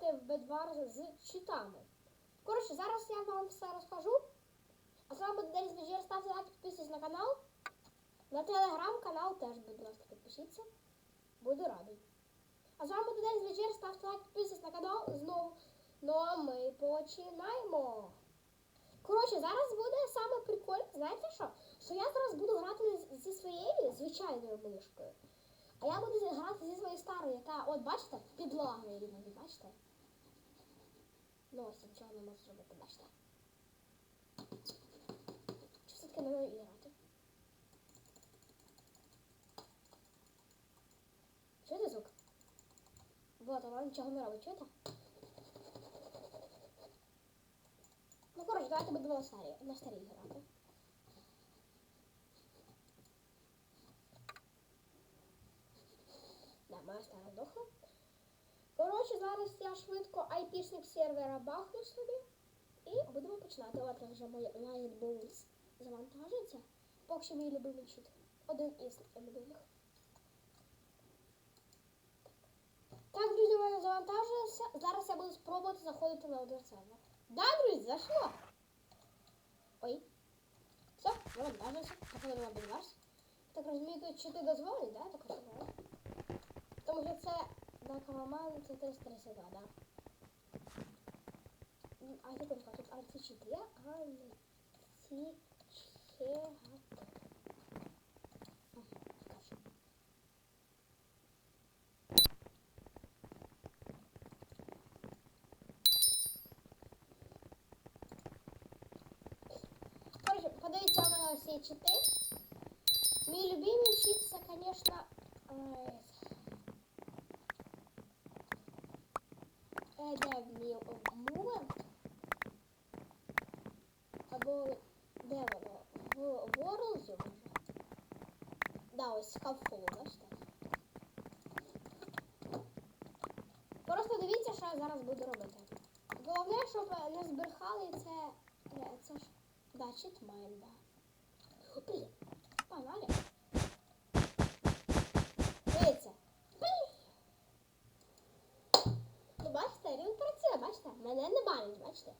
грати в Бедвар з читами. Коротше, зараз я вам все розкажу. А з вами буде Денис Беджір. Ставте лайк, підписуйтесь на канал. На телеграм-канал теж, будь ласка, підпишіться. Буду радий. А з вами буде Денис Беджір. Ставте лайк, підписуйтесь на канал знову. Ну а ми починаємо. Коротше, зараз буде саме прикольне, знаєте що? Що я зараз буду грати зі своєю звичайною мишкою. А я буду грати зі своєю старою, яка, от бачите, підлагою іноді, бачите? Ну ось нічого не можу зробити, бачите. Чи все-таки не вмію грати? Чуєте звук? Вот, вона нічого не робить, чуєте? Ну, коротше, давайте будемо на старій, на старій грати. Да, моя стара здохла. Коротше, зараз я швидко айпішник сервера бахну собі. І будемо починати. От вже моя Lion Bones завантажується. Поки що мій любимий чит. Один із любимих. Так, друзі, у мене завантажується. Зараз я буду спробувати заходити на один сервер. Да, друзі, зайшло. Ой. Все, завантажується. Заходимо на Бенварс. Так розумію, тут чити дозволені, да? Так. Тому що це на Каламані це 332, да? М, А секундочку, а тут античит є? Античет. Короче, подивіться на всі чити. Мій любимий чит конечно, е, е, де мій мувент. Або де воно? В Ворлзі може. Да, ось скафол, бачите? Просто дивіться, що я зараз буду робити. Головне, щоб не збрехали це. е, Це ж. Да, чит да. Блін, бачите?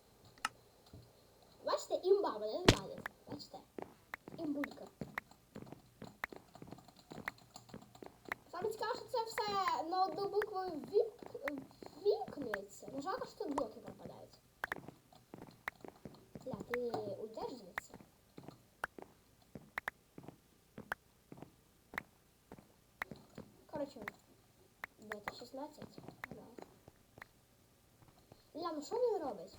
Бачите, імба мене не банить. Бачите? Імбулька. Саме цікаво, що це все на одну букву віп- вімкнеться. Ну, жалко, що тут блоки пропадають. Ля, ти уйдеш звідси? Коротше, бета 16. Да. Ля, ну що він робить?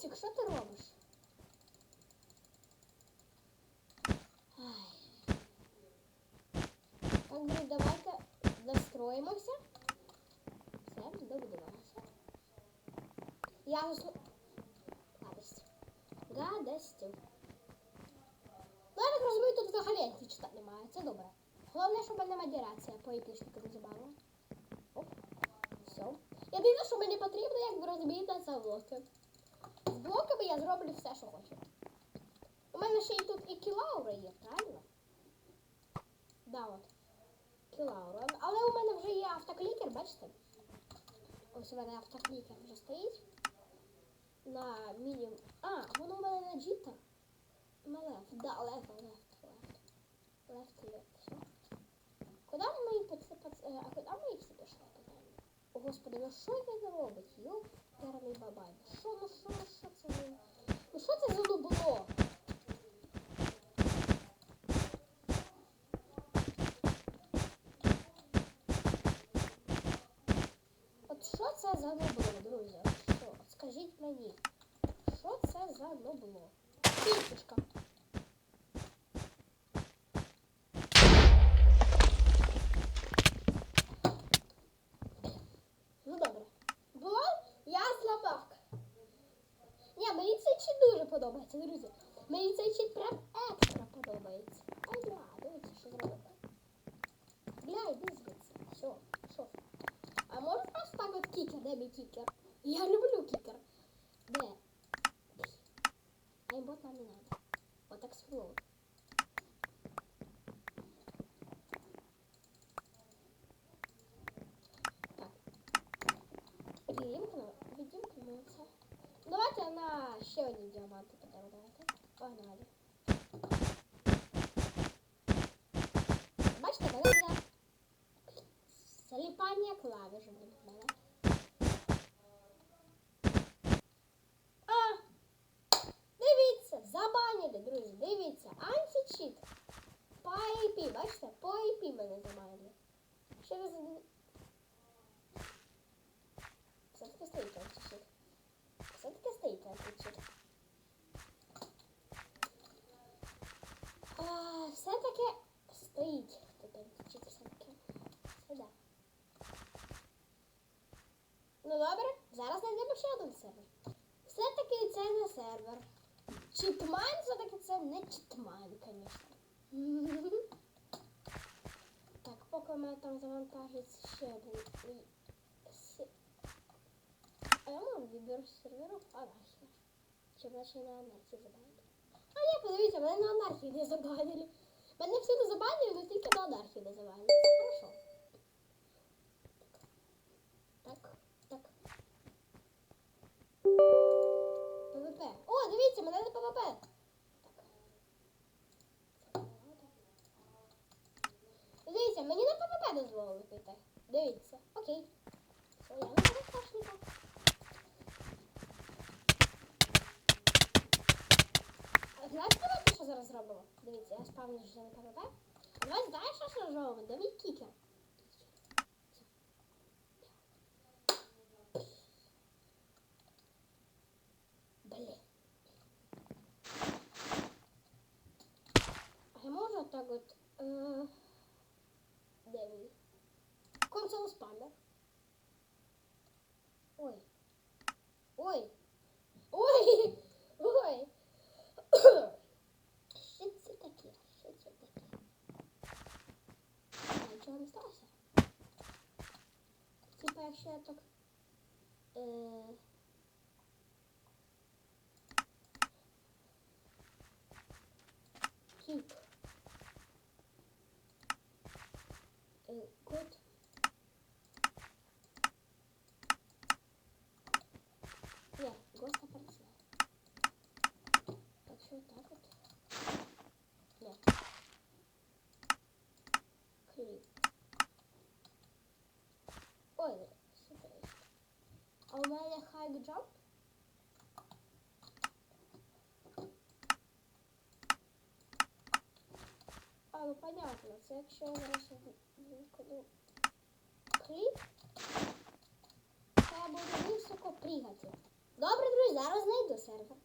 Пупсик, що ти робиш? Так, давайте настроїмося. Все, добудувалося. Я вже... Гадость. Гадостю. Ну, я так розумію, тут взагалі античита немає. Це добре. Головне, щоб мене модерація по епішнику не забавила. Оп. Все. Єдине, що мені потрібно, як ви розумієте, це блоки. З блоками я зроблю все, що хочу. У мене ще й тут і кілаура є, правильно? Да, от. Кілаура. Але у мене вже є автоклікер, бачите? Ось у мене автоклікер вже стоїть. На мінімум. А, воно у мене на джіта. На лев. Да, лев, лев. Лефт, лефт, все. Куди пац... пац... е, А куди мої всі пішли? Господи, ну що він робить? Йоп, перний бабай. Ну Що, ну що, ну що це. Ну що це за нубло? От що це за нубло, друзі? Що? Скажіть мені, що це за нубло? Кісточка. подобається, друзі. Мені цей чит прям екстра подобається. Ай, бля, дивіться, що зробити. Бля, йди звідси. Все, що? А може просто так от кікер, де мій кікер? Я люблю кікер. Де? Айбот нам не надо. Вот explode. Так. Погнали. Бачите, мене для заліпання клавіш буде. А! Дивіться, забанили, друзі, дивіться, античіт. По IP, бачите, по IP мене забанили. Через один. Все-таки стоїть античіт. Все-таки стоїть античіт. А, все-таки стоїть тут античіт, все-таки. Все да. Ну добре, зараз знайдемо ще один сервер. Все-таки це не сервер. Читмайн все-таки це не читмайн, звісно. Так, поки мене там завантажиться ще один. А я мав вибір серверу анархія. Щоб наче на анархії забанили. А ні, подивіться, мене на анархії не забанили. Мене всюди забанили, але тільки на анархії не забанили. ПВП дозволили. Дивіться. Окей. Все, я не перестрашника. А Знаєте, давайте що зараз зробимо? Дивіться, я спавню на ПВП. А давайте знаєш, що зробимо? Мій кікер? Блін. А я можу так от. Е... Де він? Консол спамер. Ой. Ой. Ой. Ой. Що це таке? Що це таке? А нічого не сталося? Типа, якщо я так. Е... Keep. Так що так от. Ні. Кліп. Ой, супер. А у мене хайк джамп? А, ну понятно. Це якщо я зараз вимкну кліп, я буду високо пригати. Добре, друзі, зараз знайду сервер.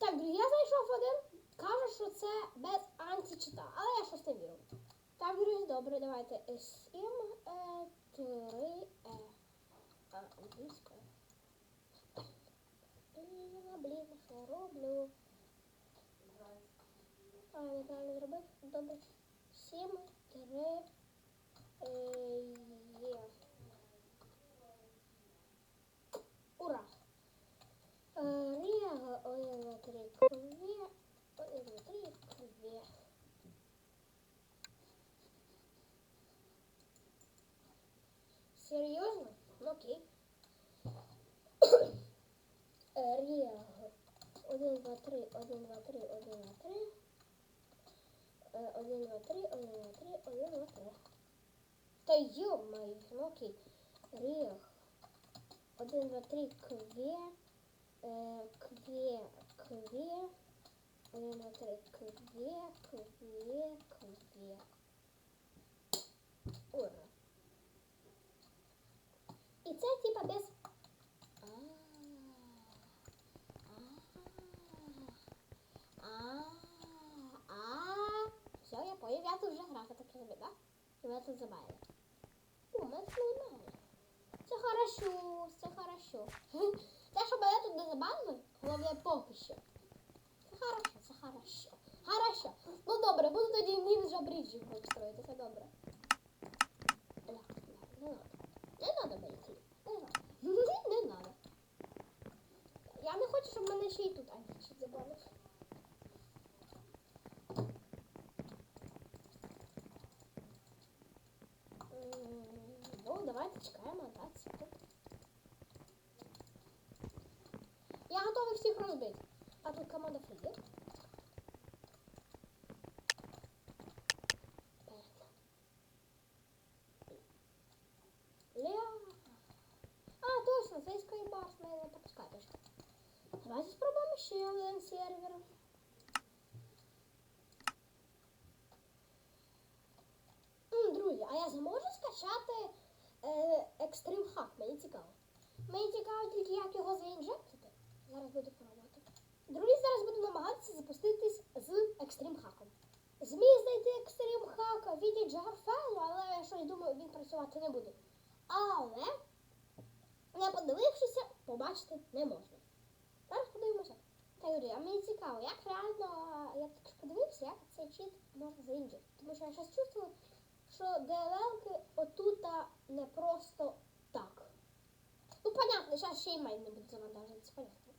Так, друзі, я знайшов один. Каже, що це без античита, але я щось не вірю. Так, друзі, добре, давайте S7 е, 3 е. А, англійською. Блін, що я роблю? А, неправильно зробив. Добре. 7, 3, е, є. Ура! Е, Ріга, 1, 2, 3, кве, 1, 2, 3, кве. Серйозно? Ну окей. Е, Ріга, 1, 2, 3, 1, 2, 3, 1, 2, 3. 1, 2, 3, 1, 2, 3, 1, 2, 3. Та ё-моё, ну окей. Рех. 1, 2, 3, кве. Кве, кве. 1, 2, 3, кве, кве, кве. Ура. І це типа без... мене тут не забавили, головне поки що. Це хорошо, це хорошо. Хорошо. Ну добре, буду тоді нінджа бріджі строїти, це добре. Ля, ля, не надо. Не надо мені кліп. Не надо. Не надо. Я не хочу, щоб мене ще й тут античит забавив. М, Ну, давайте чекаємо, да, Готовий всіх розбити. А тут команда фрізер. Ля. А, точно, цей скайбарс мене не пропускає точно. Давайте спробуємо ще один сервер. М, Друзі, а я зможу скачати е, Extreme Hack? Мені цікаво. Мені цікаво тільки, як його заінжектити. Зараз буду пробувати. Друзі, зараз буду намагатися запуститись з Extreme Hack. Зміг знайти Extreme Hack в віді Jarfile, але я щось думаю, він працювати не буде. Але, не подивившися, побачити не можна. Зараз подивимося. Та Юрій, а мені цікаво, як реально, я так подивився, як цей чіт можна заінжити. Тому що я щось чувствую, що ДЛЛки отута не просто так. Ну, понятно, зараз ще й майн не буде завантажуватися, понятно.